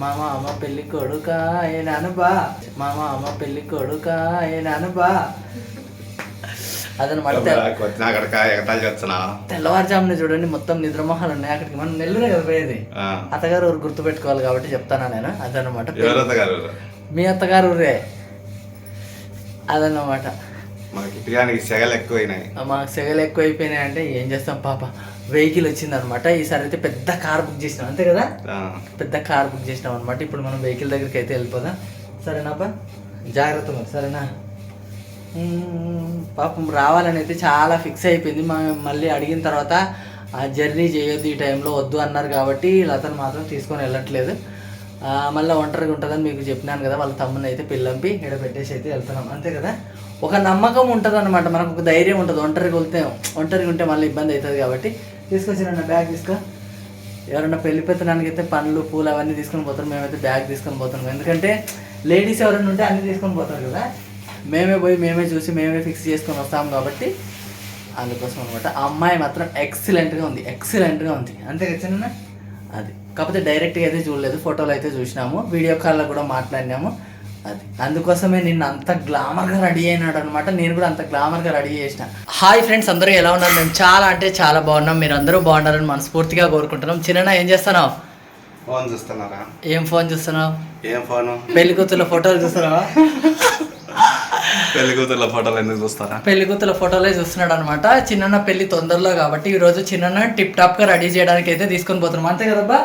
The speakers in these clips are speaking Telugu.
మామ అమ్మ పెళ్ళి కొడుక ఏ నానబా మామ అమ్మ పెళ్ళి కొడుక ఏ నానబా అదనమాట తెల్లవారుజామున చూడండి మొత్తం నిద్రమోహాలు ఉన్నాయి. అక్కడికి మనం నెల్లూరే కదా పోయేది. అత్తగారు ఊరు గుర్తు పెట్టుకోవాలి కాబట్టి చెప్తానా నేను. అదనమాట మీ అత్తగారు ఊరే. అదన్నమాట ఇటుగానికి సెగలు ఎక్కువైనాయి. మాకు సెగలు ఎక్కువ అయిపోయినాయి అంటే ఏం చేస్తాం పాప? వెహికల్ వచ్చిందనమాట. ఈసారి అయితే పెద్ద కార్ బుక్ చేసినాం. అంతే కదా? పెద్ద కార్ బుక్ చేసినాం అనమాట. ఇప్పుడు మనం వెహికల్ దగ్గరికి అయితే వెళ్ళిపోదాం. సరేనాపా జాగ్రత్త మరి సరేనా. పాపం రావాలని అయితే చాలా ఫిక్స్ అయిపోయింది. మళ్ళీ అడిగిన తర్వాత ఆ జర్నీ చేయొద్దు ఈ టైంలో వద్దు అన్నారు కాబట్టి లతను మాత్రం తీసుకొని వెళ్ళట్లేదు. మళ్ళీ ఒంటరిగా ఉంటుందని మీకు చెప్పినాను కదా వాళ్ళ తమ్ముని అయితే పిల్లంపి ఇక్కడ పెట్టేసి అయితే వెళ్తున్నాం. అంతే కదా? ఒక నమ్మకం ఉంటుంది అనమాట మనకు ఒక ధైర్యం ఉంటుంది. ఒంటరిగా వెళ్తే ఒంటరిగా ఉంటే మళ్ళీ ఇబ్బంది అవుతుంది కాబట్టి తీసుకొచ్చిన బ్యాగ్ తీసుకో. ఎవరైనా పెళ్ళి పెత్తడానికి అయితే పండ్లు పూలు అవన్నీ తీసుకొని పోతారు. మేమైతే బ్యాగ్ తీసుకొని పోతున్నాం ఎందుకంటే లేడీస్ ఎవరైనా ఉంటే అన్నీ తీసుకొని పోతారు కదా. మేమే పోయి మేమే చూసి మేమే ఫిక్స్ చేసుకొని వస్తాం కాబట్టి అందుకోసం అనమాట ఆ అమ్మాయి మాత్రం ఎక్సలెంట్గా ఉంది. ఎక్సలెంట్గా ఉంది. అంతే కదా అది. కాకపోతే డైరెక్ట్గా అయితే చూడలేదు. ఫోటోలు అయితే చూసినాము. వీడియో కాల్లో కూడా మాట్లాడినాము. అది. అందుకోసమే నిన్న అంత గ్లామర్గా రెడీ అయినాడు అనమాట నేను కూడా అంత గ్లామర్గా రెడీ చేసిన. హాయ్ ఫ్రెండ్స్ అందరూ ఎలా ఉన్నారు? మేము చాలా అంటే చాలా బాగున్నాం. మీరు అందరూ బాగున్నారని మనస్ఫూర్తిగా కోరుకుంటున్నాం. చిన్న ఏం చేస్తున్నావు? ఫోన్ చూస్తున్నారా? ఏం ఫోన్ చూస్తున్నావు? ఏం ఫోను? పెళ్ళి కూతుర్ల ఫోటోలు చూస్తున్నావా? పెళ్ళి కూతుర్ల ఫోటోలు ఎందుకు చూస్తారా? పెళ్ళి కూతుల ఫోటోలే చూస్తున్నాడు అనమాట చిన్న పెళ్ళి తొందరలో కాబట్టి ఈ రోజు చిన్న టిప్ టాప్గా రెడీ చేయడానికి అయితే తీసుకొని పోతున్నాం. అంతే కదబ్బా?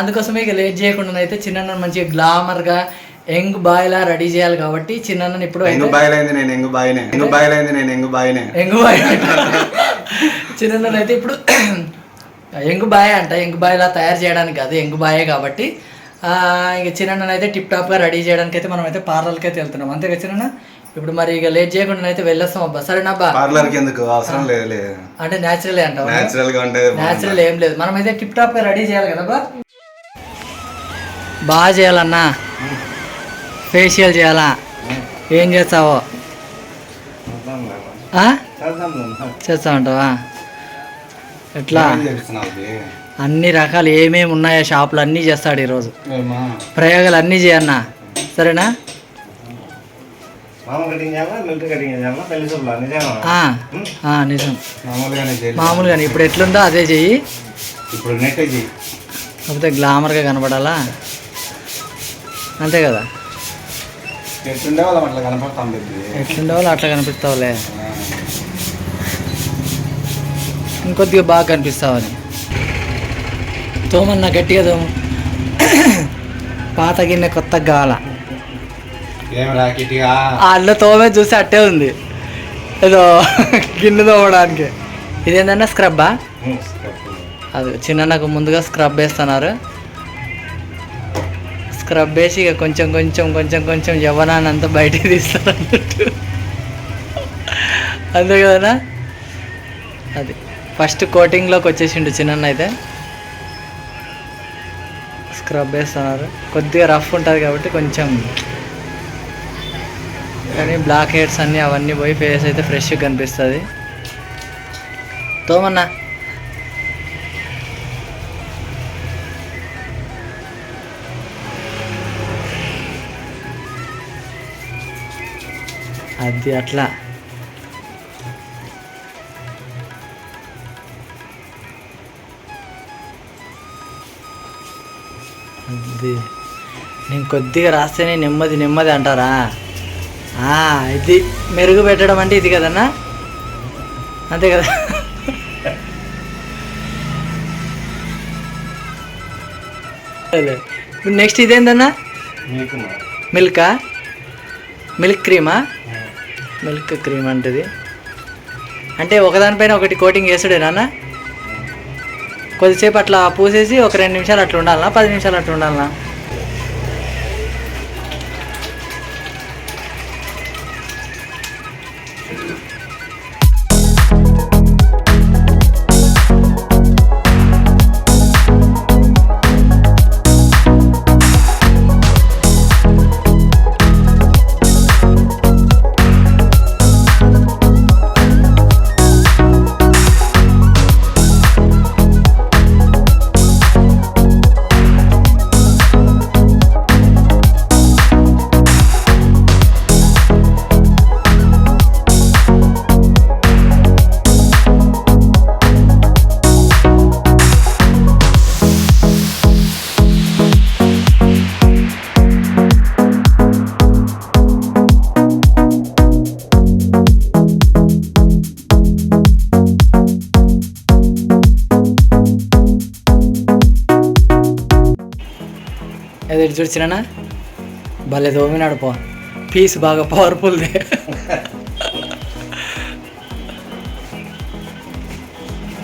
అందుకోసమే ఇక లేట్ చేయకుండా అయితే చిన్న మంచిగా గ్లామర్గా యంగ్ బాయ్ లా రెడీ చేయాలి కాబట్టి చిన్న ఇప్పుడు ఎంగు బాయిలైంది నేను ఎంగు బాయినే ఎంగు బాయిలైంది నేను ఎంగు బాయినే యంగ్ బాయ్ చిన్న అయితే ఇప్పుడు యంగ్ బాయ్ అంట. యంగ్ బాయ్ లా తయారు చేయడానికి కాదు యంగ్ బాయే కాబట్టి. ఇక చిన్న అయితే టిప్ టాప్గా రెడీ చేయడానికి అయితే మనం అయితే పార్లర్కి అయితే వెళ్తున్నాం. అంతే కదా చిన్న ఇప్పుడు మరి ఇక లేట్ చేయకుండా అయితే వెళ్ళొస్తాం అబ్బా. సరేనా అబ్బా పార్లర్కి ఎందుకు? అవసరం లేదు అంటే న్యాచురలే అంటావు? నేచురల్గా ఉంటే న్యాచురల్ ఏం లేదు. మనం అయితే టిప్ టాప్గా రెడీ చేయాలి కదా బా బాగా చేయాలన్నా. ఫేషియల్ చేయాలా? ఏం చేస్తావో? చేస్తా ఉంటావా ఎట్లా? అన్ని రకాలు ఏమేమి ఉన్నాయో షాపులు అన్నీ చేస్తాడు ఈరోజు. ప్రయోగాలు అన్నీ చేయన్నా. సరేనా? నిజం. మామూలుగానే. మామూలుగానే. ఇప్పుడు ఎట్లుందో అదే చెయ్యి. ఇప్పుడు కాకపోతే గ్లామర్గా కనపడాలా అంతే కదా? ఎట్లుండే వాళ్ళం అట్లా కనపడతాం ఇది ఎట్లుండే వాళ్ళు అట్లా కనిపిస్తావులే. ఇంకొద్దిగా బాగా కనిపిస్తావని. తోమన్నా గట్టిగా తోము. పాత గిన్నె కొత్త కావాల రాకిటిగా అల్ల తోమే చూసి అట్టే ఉంది. ఏదో గిన్నె తోమడానికి. ఇదేంటన్నా స్క్రబ్బా? అది చిన్న నాకు ముందుగా స్క్రబ్ వేస్తున్నారు. స్క్రబ్ వేసి ఇక కొంచెం కొంచెం కొంచెం కొంచెం యవ్వనాన్ని అంతా బయటికి తీస్తారు అన్నట్టు అంతే కదనా అది. ఫస్ట్ కోటింగ్లోకి వచ్చేసిండు చిన్న అయితే. స్క్రబ్ వేస్తున్నారు. కొద్దిగా రఫ్ ఉంటుంది కాబట్టి కొంచెం కానీ బ్లాక్ హెడ్స్ అన్నీ అవన్నీ పోయి ఫేస్ అయితే ఫ్రెష్గా కనిపిస్తుంది. తోమన్నా. అది అట్లా. అది. నేను కొద్దిగా రాస్తేనే నెమ్మది నెమ్మది అంటారా? ఇది మెరుగు పెట్టడం అంటే ఇది కదన్నా? అంతే కదా? నెక్స్ట్ ఇదేందన్నా? మిల్కా మిల్క్? క్రీమా? మిల్క్ క్రీమ్ అంటది. అంటే ఒకదానిపైన ఒకటి కోటింగ్ వేసుడేనా కొద్దిసేపు అట్లా పూసేసి ఒక రెండు నిమిషాలు అట్లా ఉండాలనా? పది నిమిషాలు అట్లా ఉండాలనా? ఇటు చూసినా భలే దోమినాడు పో. పీస్ బాగా పవర్ఫుల్ది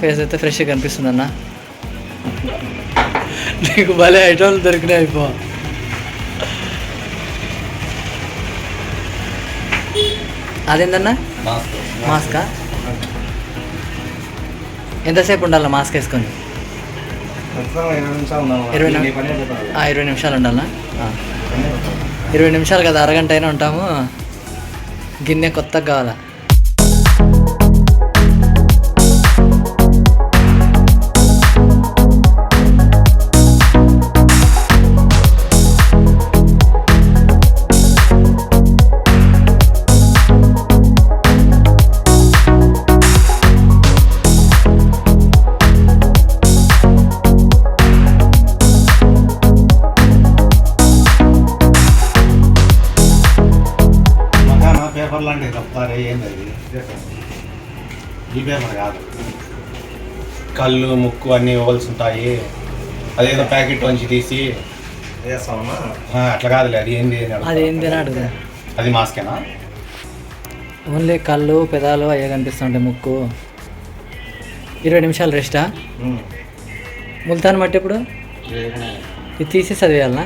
ఫేస్ అయితే ఫ్రెష్గా కనిపిస్తుంది అన్న. నీకు భలే ఐటమ్లు దొరికినాయి పో. అదేందన్నా? మాస్క్ ఎంతసేపు ఉండాలి మాస్క్ వేసుకొని? ఇరవై ఇరవై నిమిషాలు ఉండాలా. ఇరవై నిమిషాలు కదా అరగంట అయినా ఉంటాము. గిన్నె కొత్తగా కావాలా? పేపర్ లాంటిది కప్తారే ఏంది అది? ఈ పేపర్ కాదు. కళ్ళు ముక్కు అన్నీ ఇవ్వాల్సి ఉంటాయి అదేదో ప్యాకెట్ నుంచి తీసి. ఆ, అట్లా కాదులే అది ఏంది అని అడుగుతా. అది ఏంది అని అడుగుదా అది మాస్కేనా? ఓన్లీ కళ్ళు పెదాలు అయ్యే కనిపిస్తుంటాయి ముక్కు. ఇరవై నిమిషాలు రెస్టా. ముల్తాన్ మట్టి ఇప్పుడు ఇది తీసి చదివేయాలనా?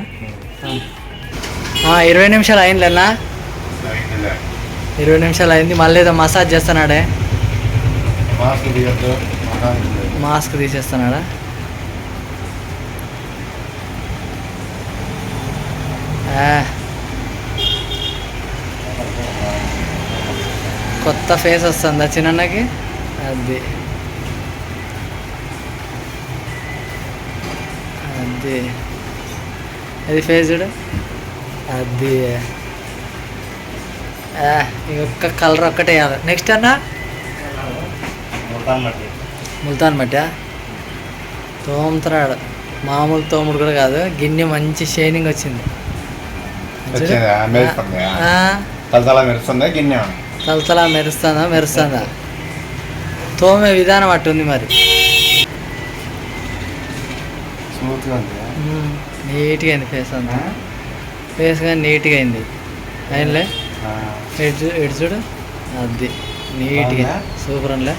ఇరవై నిమిషాలు అయిందన్నా. ఇరవై నిమిషాలు అయింది మళ్ళీ ఏదో మసాజ్ చేస్తున్నాడే. మాస్క్ తీసేస్తున్నాడా. కొత్త ఫేస్ వస్తుందా చిన్నకి అది. అది. అది ఫేస్ చూడు. అది. ఈ ఒక్క కలర్ ఒక్కటే వేయాలి నెక్స్ట్ అన్నా? ముల్తాన్ మట్టా. తోముతున్నాడు. మామూలు తోముడు కూడా కాదు. గిన్నె మంచి షైనింగ్ వచ్చింది. తలతల మెరుస్తుందా గిన్నె తలతలా మెరుస్తుందా? మెరుస్తుందా? తోమే విధానం అట్టుంది మరి. నీట్గా అయింది ఫేస్ అంతా. ఫేస్ కానీ నీట్గా అయింది. అయినలే ఆ. ఎటు చూ- ఎటు చూడు అది నీట్గా బాగుందా? సూపర్ అనిలే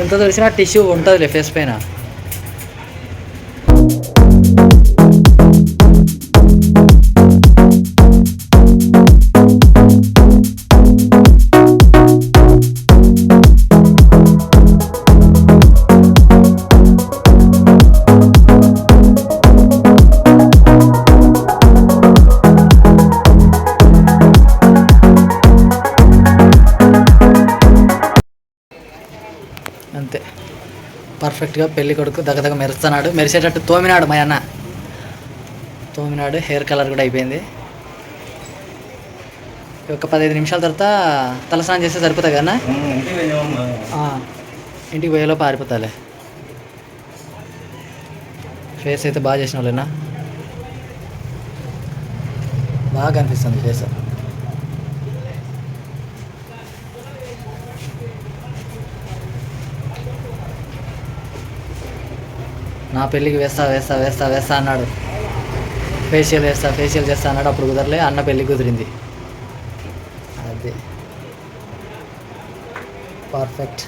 ఎంత తెలిసినా టిష్యూ ఉంటుందిలే ఫేస్ పైన పర్ఫెక్ట్గా పెళ్ళి కొడుకు దగ్గర మెరుస్తున్నాడు. మెరిసేటట్టు తోమినాడు మా అన్న. తోమినాడు హెయిర్ కలర్ కూడా అయిపోయింది. ఒక పదిహేను నిమిషాల తర్వాత తలస్నానం చేస్తే సరిపోతుంది కదా ఇంటికి పోయేలో పారిపోతాలే ఫేస్ అయితే బాగా చేసిన వాళ్ళేనా? బాగా కనిపిస్తుంది ఫేస్ నా పెళ్ళికి వేస్తా వేస్తా వేస్తా వేస్తా అన్నాడు. ఫేషియల్ వేస్తా ఫేషియల్ చేస్తా అన్నాడు. అప్పుడు కుదరలే అన్న పెళ్ళి కుదిరింది. అది. పర్ఫెక్ట్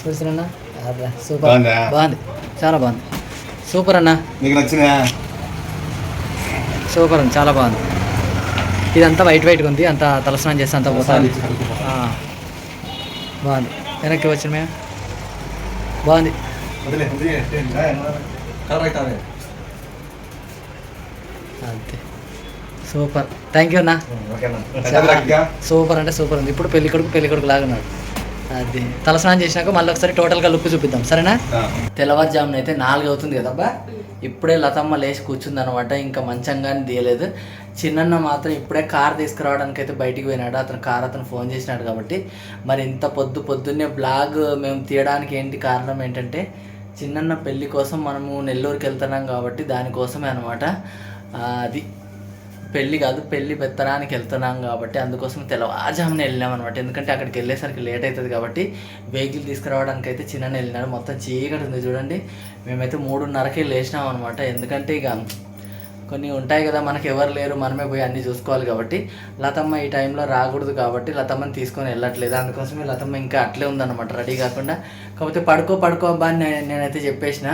చూసినా సూపర్. బాగుందా? చాలా బాగుంది. సూపర్ అన్న. నీకు నచ్చిందా? సూపర్ ఉంది చాలా బాగుంది. ఇదంతా వైట్ వైట్గా ఉంది అంతా తలస్నానం చేస్తే అంతా పోతుంది ఆ. బాగుంది. వెనక్కి వచ్చిన మే బాగుంది అంతే. సూపర్. థ్యాంక్ యూ అన్న. సూపర్ అంటే సూపర్ ఉంది. ఇప్పుడు పెళ్ళి కొడుకు పెళ్ళి కొడుకు లాగా ఉన్నాడు. అది. తలస్నానం చేసినాక మళ్ళీ ఒకసారి టోటల్గా లుక్ చూపిద్దాం. సరేనా? తెల్లవారుజామున అయితే నాలుగు అవుతుంది కదబ్బా ఇప్పుడే లతమ్మ లేచి కూర్చుంది అనమాట ఇంకా మంచంగానే తీయలేదు చిన్నన్న మాత్రం ఇప్పుడే కార్ తీసుకురావడానికి అయితే బయటికి పోయినాడు. అతను కార్ అతను ఫోన్ చేసినాడు కాబట్టి. మరి ఇంత పొద్దు పొద్దున్నే బ్లాగ్ మేము తీయడానికి ఏంటి కారణం ఏంటంటే చిన్నన్న పెళ్ళి కోసం మనము నెల్లూరుకి వెళ్తున్నాం కాబట్టి దానికోసమే అనమాట అది. పెళ్ళి కాదు పెళ్ళి పెత్తనానికి వెళ్తున్నాం కాబట్టి అందుకోసం తెల్లవారుజామున వెళ్ళినాం అనమాట ఎందుకంటే అక్కడికి వెళ్ళేసరికి లేట్ అవుతుంది కాబట్టి వెహికల్ తీసుకురావడానికి అయితే చిన్న వెళ్ళినాడు మొత్తం చీకటి ఉంది చూడండి. మేమైతే మూడున్నరకే లేచినాం అనమాట ఎందుకంటే ఇక కొన్ని ఉంటాయి కదా మనకి ఎవరు లేరు మనమే పోయి అన్నీ చూసుకోవాలి కాబట్టి. లతమ్మ ఈ టైంలో రాకూడదు కాబట్టి లతమ్మని తీసుకొని వెళ్ళట్లేదు. అందుకోసమే లతమ్మ ఇంకా అట్లే ఉందన్నమాట రెడీ కాకుండా. కాకపోతే పడుకో పడుకో అబ్బా అని నేనైతే చెప్పేసిన.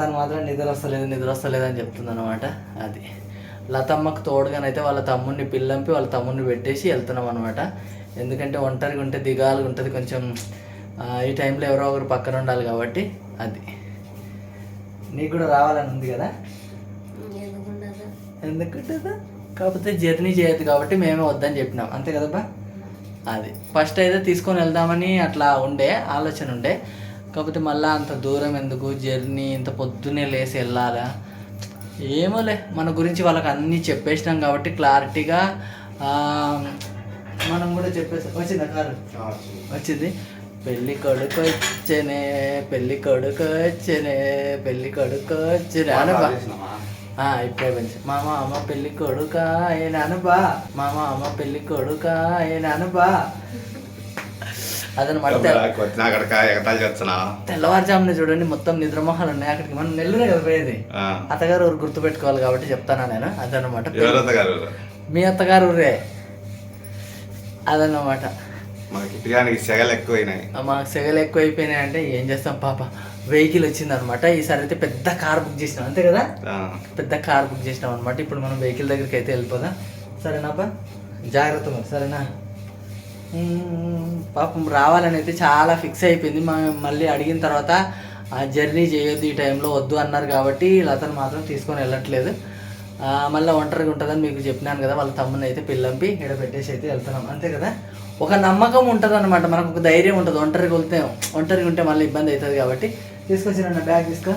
తను మాత్రం నిద్ర వస్తలేదు నిద్ర వస్తలేదు అని చెప్తుంది అనమాట అది. లతమ్మకు తోడుగానైతే వాళ్ళ తమ్ముడిని పిల్లంపి వాళ్ళ తమ్ముడిని పెట్టేసి వెళ్తున్నాం అనమాట ఎందుకంటే ఒంటరిగా ఉంటే దిగాలుగా ఉంటుంది కొంచెం ఈ టైంలో ఎవరో ఒకరు పక్కన ఉండాలి కాబట్టి అది. నీకు కూడా రావాలని ఉంది కదా? ఎందుకుంటుందా కాకపోతే జర్నీ చేయదు కాబట్టి మేమే వద్దని చెప్పినాం. అంతే కదబ్బా? అది. ఫస్ట్ అయితే తీసుకొని వెళ్దామని అట్లా ఉండే ఆలోచన ఉండే. కాకపోతే మళ్ళీ అంత దూరం ఎందుకు? జర్నీ ఇంత పొద్దున్నే లేసి వెళ్ళాలా? ఏమోలే మన గురించి వాళ్ళకి అన్నీ చెప్పేసినాం కాబట్టి క్లారిటీగా మనం కూడా చెప్పేసి. వచ్చిందా కారు? వచ్చింది. పెళ్ళి కొడుకు వచ్చేనే పెళ్ళి కొడుకు వచ్చేనే పెళ్ళి కొడుకు వచ్చేనే. అనబా ఇప్పుడే పెంచి. మామ అమ్మ పెళ్ళి కొడుక ఏ నానబా మామ అమ్మ పెళ్ళి కొడుక ఏ నానబా అదనమాట తెల్లవారుజామున చూడండి మొత్తం నిద్రమోహాలు ఉన్నాయి. అక్కడికి మనం నెల్లూరే కదా పోయేది. అత్తగారు ఊరు గుర్తుపెట్టుకోవాలి కాబట్టి చెప్తానా నేను? అదనమాట మీ అత్తగారు ఊరే. అదన్నమాట. ఇటుగానికి సెగలు ఎక్కువైనాయి. మాకు సెగలు ఎక్కువ అయిపోయినాయి అంటే ఏం చేస్తాం పాప? వెహికల్ వచ్చిందనమాట ఈసారి అయితే పెద్ద కార్ బుక్ చేసినాం. అంతే కదా? పెద్ద కార్ బుక్ చేసినాం అనమాట ఇప్పుడు మనం వెహికల్ దగ్గరికి అయితే వెళ్ళిపోదాం. సరేనాపా జాగ్రత్త సరేనా? పాపం రావాలని అయితే చాలా ఫిక్స్ అయిపోయింది. మళ్ళీ అడిగిన తర్వాత ఆ జర్నీ చేయొద్దు ఈ టైంలో వద్దు అన్నారు కాబట్టి అతను మాత్రం తీసుకొని వెళ్ళట్లేదు. మళ్ళీ ఒంటరిగా ఉంటుందని మీకు చెప్పినాను కదా వాళ్ళ తమ్ముని అయితే పిల్లంపి ఇక్కడ పెట్టేసి అయితే వెళ్తున్నాం. అంతే కదా? ఒక నమ్మకం ఉంటుంది అనమాట మనకు ఒక ధైర్యం ఉంటుంది. ఒంటరిగా వెళ్తే ఒంటరిగా ఉంటే మళ్ళీ ఇబ్బంది అవుతుంది కాబట్టి. తీసుకొచ్చిన బ్యాగ్ తీసుకో.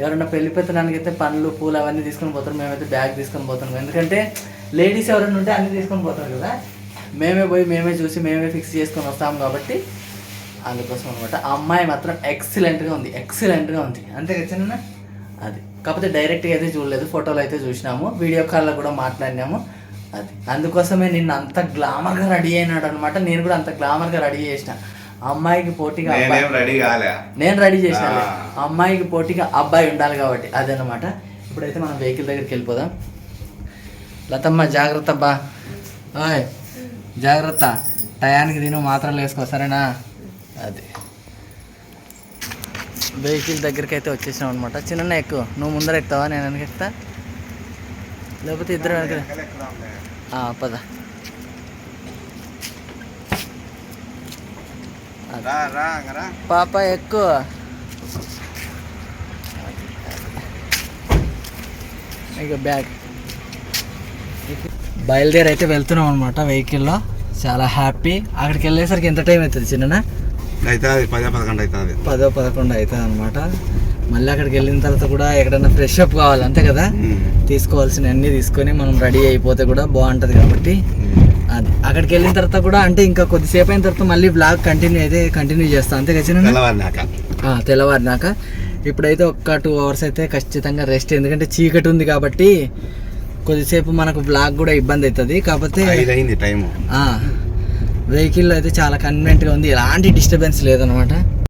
ఎవరైనా పెళ్ళి పెత్తనానికి అయితే పండ్లు పూలు అవన్నీ తీసుకొని పోతారు. మేమైతే బ్యాగ్ తీసుకొని పోతున్నాం. ఎందుకంటే లేడీస్ ఎవరైనా ఉంటే అన్నీ తీసుకొని పోతారు కదా. మేమే పోయి మేమే చూసి మేమే ఫిక్స్ చేసుకొని వస్తాం కాబట్టి అందుకోసం అనమాట ఆ అమ్మాయి మాత్రం ఎక్సలెంట్గా ఉంది ఎక్సలెంట్గా ఉంది. అంతే కదా చిన్న అది. కాకపోతే డైరెక్ట్గా అయితే చూడలేదు ఫోటోలు అయితే చూసినాము వీడియో కాల్లో కూడా మాట్లాడినాము అది. అందుకోసమే నిన్న అంత గ్లామర్గా రెడీ అయినాడు అనమాట నేను కూడా అంత గ్లామర్గా రెడీ చేసిన. అమ్మాయికి పోటీగా నేనేం రెడీ ఆ. అమ్మాయికి పోటీగా అబ్బాయి ఉండాలి కాబట్టి అదనమాట ఇప్పుడైతే మనం వెహికల్ దగ్గరికి వెళ్ళిపోదాం. లతమ్మ జాగ్రత్త అబ్బా. ఓయ్ జాగ్రత్త. టయానికి తిను మాత్రలు వేసుకో సరేనా? అది. వెహికల్ దగ్గరికి అయితే వచ్చేసాం అనమాట చిన్న ఎక్కువ. నువ్వు ముందర ఎక్కుతావా? నేను వెనక ఎక్కుతా? లేకపోతే ఇద్దరు వెనక ఆ, పద. రా రా రా. పాప ఎక్కువ. ఇక బ్యాగ్. బయలుదేరి అయితే వెళ్తున్నాం అనమాట వెహికల్లో. చాలా హ్యాపీ. అక్కడికి వెళ్ళేసరికి ఎంత టైం అవుతుంది చిన్న అయితే పదే పదకొండు అవుతుంది. పదో పదకొండు అవుతుంది అనమాట మళ్ళీ అక్కడికి వెళ్ళిన తర్వాత కూడా ఎక్కడైనా ఫ్రెష్ అప్ కావాలి అంతే కదా? తీసుకోవాల్సిన అన్నీ తీసుకొని మనం రెడీ అయిపోతే కూడా బాగుంటుంది కాబట్టి. అది అక్కడికి వెళ్ళిన తర్వాత కూడా అంటే ఇంకా కొద్దిసేపు అయిన తర్వాత మళ్ళీ బ్లాగ్ కంటిన్యూ అయితే కంటిన్యూ చేస్తాం. అంతే కదా తెల్లవారినాక. ఇప్పుడైతే ఒక్క టూ అవర్స్ అయితే ఖచ్చితంగా రెస్ట్ ఎందుకంటే చీకటి ఉంది కాబట్టి కొద్దిసేపు మనకు బ్లాక్ కూడా ఇబ్బంది అవుతుంది. కాకపోతే అయింది టైము. వెహికల్ అయితే చాలా కన్వీనెంట్గా ఉంది. ఎలాంటి డిస్టర్బెన్స్ లేదనమాట